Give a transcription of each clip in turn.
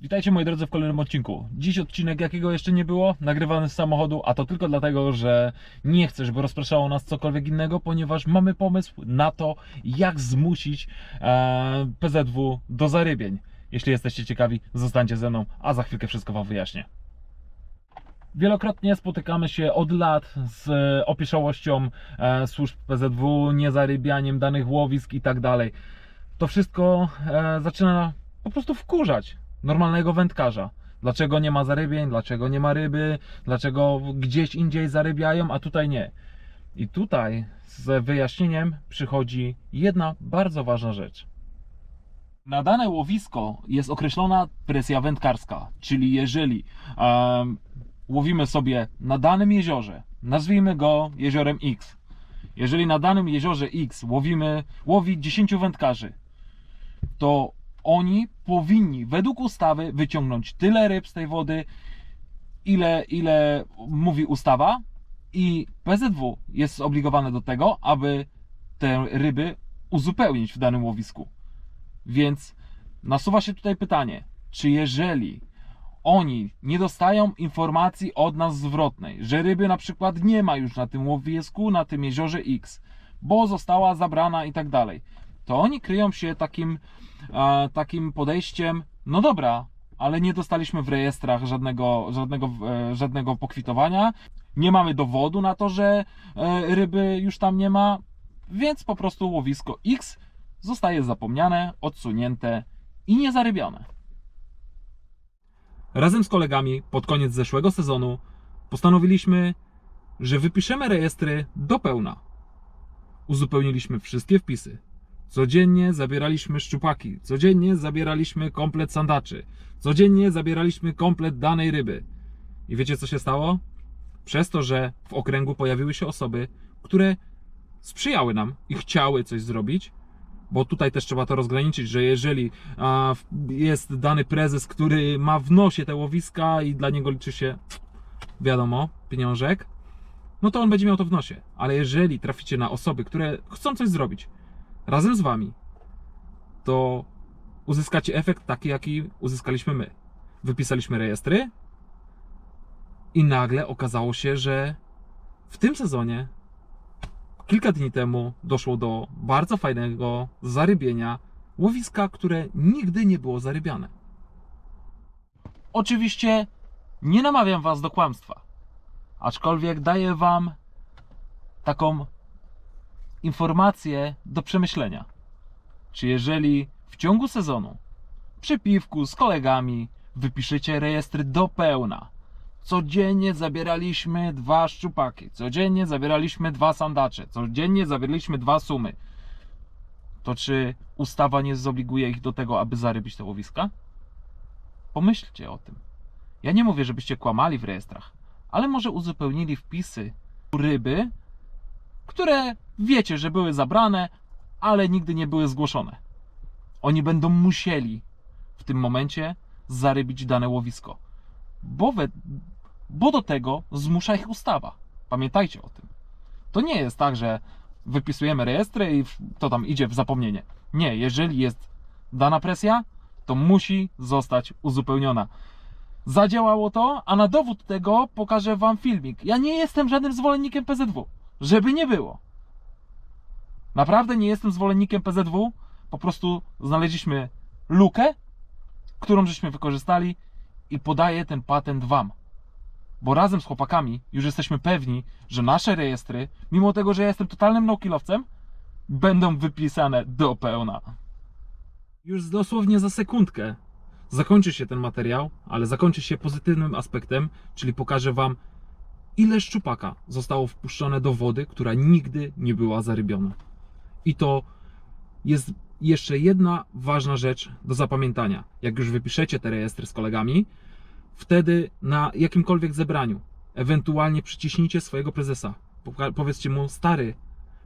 Witajcie moi drodzy w kolejnym odcinku. Dziś odcinek jakiego jeszcze nie było, nagrywany z samochodu, a to tylko dlatego, że nie chcę, żeby rozpraszało nas cokolwiek innego, ponieważ mamy pomysł na to, jak zmusić e, PZW do zarybień. Jeśli jesteście ciekawi, zostańcie ze mną, a za chwilkę wszystko Wam wyjaśnię. Wielokrotnie spotykamy się od lat z opieszałością e, służb PZW, niezarybianiem danych łowisk i tak dalej. To wszystko e, zaczyna po prostu wkurzać normalnego wędkarza. Dlaczego nie ma zarybień, dlaczego nie ma ryby, dlaczego gdzieś indziej zarybiają, a tutaj nie. I tutaj z wyjaśnieniem przychodzi jedna bardzo ważna rzecz. Na dane łowisko jest określona presja wędkarska, czyli jeżeli em, łowimy sobie na danym jeziorze, nazwijmy go jeziorem X. Jeżeli na danym jeziorze X łowimy, łowi 10 wędkarzy, to oni powinni według ustawy wyciągnąć tyle ryb z tej wody, ile, ile mówi ustawa i PZW jest zobligowane do tego, aby te ryby uzupełnić w danym łowisku. Więc nasuwa się tutaj pytanie, czy jeżeli oni nie dostają informacji od nas zwrotnej, że ryby na przykład nie ma już na tym łowisku, na tym jeziorze X, bo została zabrana i tak dalej, to oni kryją się takim, takim podejściem, no dobra, ale nie dostaliśmy w rejestrach żadnego, żadnego, e, żadnego pokwitowania, nie mamy dowodu na to, że e, ryby już tam nie ma, więc po prostu łowisko X zostaje zapomniane, odsunięte i niezarybione. Razem z kolegami pod koniec zeszłego sezonu postanowiliśmy, że wypiszemy rejestry do pełna. Uzupełniliśmy wszystkie wpisy. Codziennie zabieraliśmy szczupaki, codziennie zabieraliśmy komplet sandaczy, codziennie zabieraliśmy komplet danej ryby. I wiecie co się stało? Przez to, że w okręgu pojawiły się osoby, które sprzyjały nam i chciały coś zrobić, bo tutaj też trzeba to rozgraniczyć, że jeżeli jest dany prezes, który ma w nosie te łowiska i dla niego liczy się, wiadomo, pieniążek, no to on będzie miał to w nosie. Ale jeżeli traficie na osoby, które chcą coś zrobić razem z wami, to uzyskacie efekt taki, jaki uzyskaliśmy my. Wypisaliśmy rejestry i nagle okazało się, że w tym sezonie kilka dni temu doszło do bardzo fajnego zarybienia łowiska, które nigdy nie było zarybiane. Oczywiście nie namawiam Was do kłamstwa, aczkolwiek daję Wam taką informację do przemyślenia. Czy jeżeli w ciągu sezonu przy piwku z kolegami wypiszecie rejestry do pełna, codziennie zabieraliśmy dwa szczupaki, codziennie zabieraliśmy dwa sandacze, codziennie zabieraliśmy dwa sumy, to czy ustawa nie zobliguje ich do tego, aby zarybić te łowiska? Pomyślcie o tym. Ja nie mówię, żebyście kłamali w rejestrach, ale może uzupełnili wpisy ryby, które wiecie, że były zabrane, ale nigdy nie były zgłoszone. Oni będą musieli w tym momencie zarybić dane łowisko, bo, we, bo do tego zmusza ich ustawa. Pamiętajcie o tym. To nie jest tak, że wypisujemy rejestry i to tam idzie w zapomnienie. Nie, jeżeli jest dana presja, to musi zostać uzupełniona. Zadziałało to, a na dowód tego pokażę Wam filmik. Ja nie jestem żadnym zwolennikiem PZW, żeby nie było. Naprawdę nie jestem zwolennikiem PZW. Po prostu znaleźliśmy lukę, którą żeśmy wykorzystali i podaję ten patent Wam. Bo razem z chłopakami już jesteśmy pewni, że nasze rejestry, mimo tego, że ja jestem totalnym no-killowcem, będą wypisane do pełna. Już dosłownie za sekundkę zakończy się ten materiał, ale zakończy się pozytywnym aspektem, czyli pokażę Wam, ile szczupaka zostało wpuszczone do wody, która nigdy nie była zarybiona. I to jest jeszcze jedna ważna rzecz do zapamiętania. Jak już wypiszecie te rejestry z kolegami, wtedy na jakimkolwiek zebraniu, ewentualnie przyciśnijcie swojego prezesa. Powiedzcie mu, stary,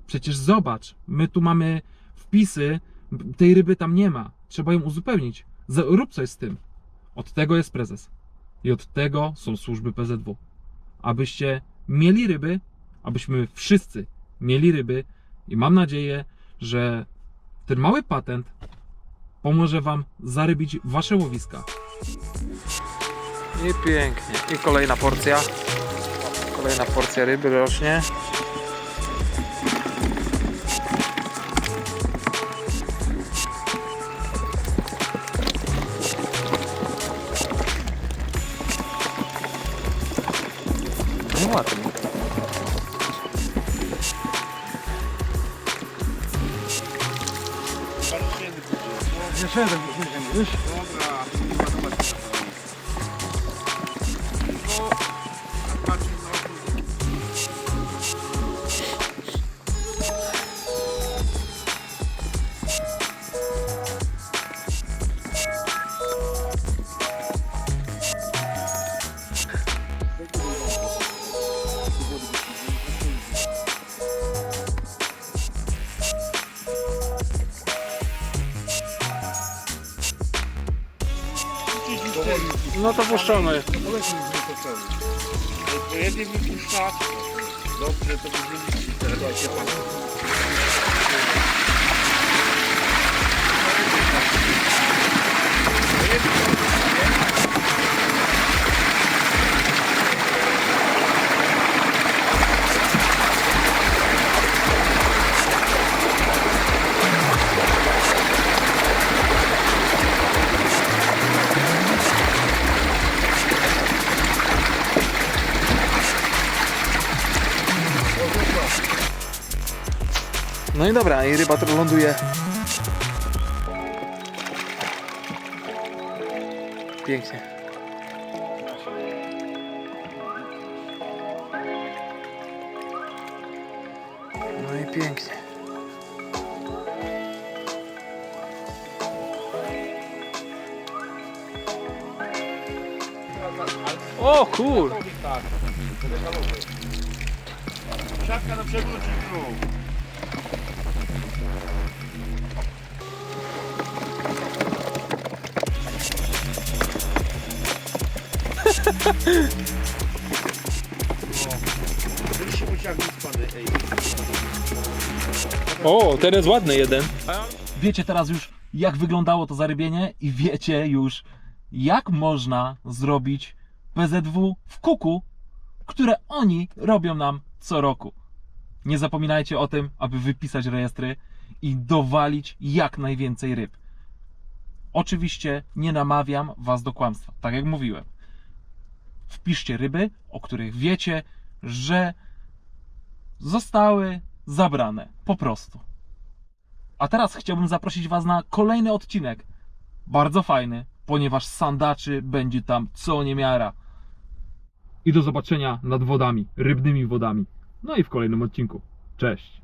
przecież zobacz, my tu mamy wpisy, tej ryby tam nie ma, trzeba ją uzupełnić. Rób coś z tym. Od tego jest prezes. I od tego są służby PZW. Abyście mieli ryby, abyśmy wszyscy mieli ryby i mam nadzieję, że ten mały patent pomoże Wam zarybić Wasze łowiska. I pięknie. I kolejna porcja. Kolejna porcja ryby rośnie. Ja, verder, dus. No to puszczamy. Pojedzie mi puszcza. Dobrze, to będzie teraz się pan. No i dobra, i ryba to ląduje. Pięknie. No i pięknie. O kur! Siatka na przewróci O, jest ładny jeden. Wiecie teraz już, jak wyglądało to zarybienie i wiecie już, jak można zrobić PZW w kuku, które oni robią nam co roku. Nie zapominajcie o tym, aby wypisać rejestry i dowalić jak najwięcej ryb. Oczywiście nie namawiam Was do kłamstwa, tak jak mówiłem. Wpiszcie ryby, o których wiecie, że zostały zabrane. Po prostu. A teraz chciałbym zaprosić Was na kolejny odcinek. Bardzo fajny, ponieważ sandaczy będzie tam co niemiara. I do zobaczenia nad wodami, rybnymi wodami. No i w kolejnym odcinku. Cześć.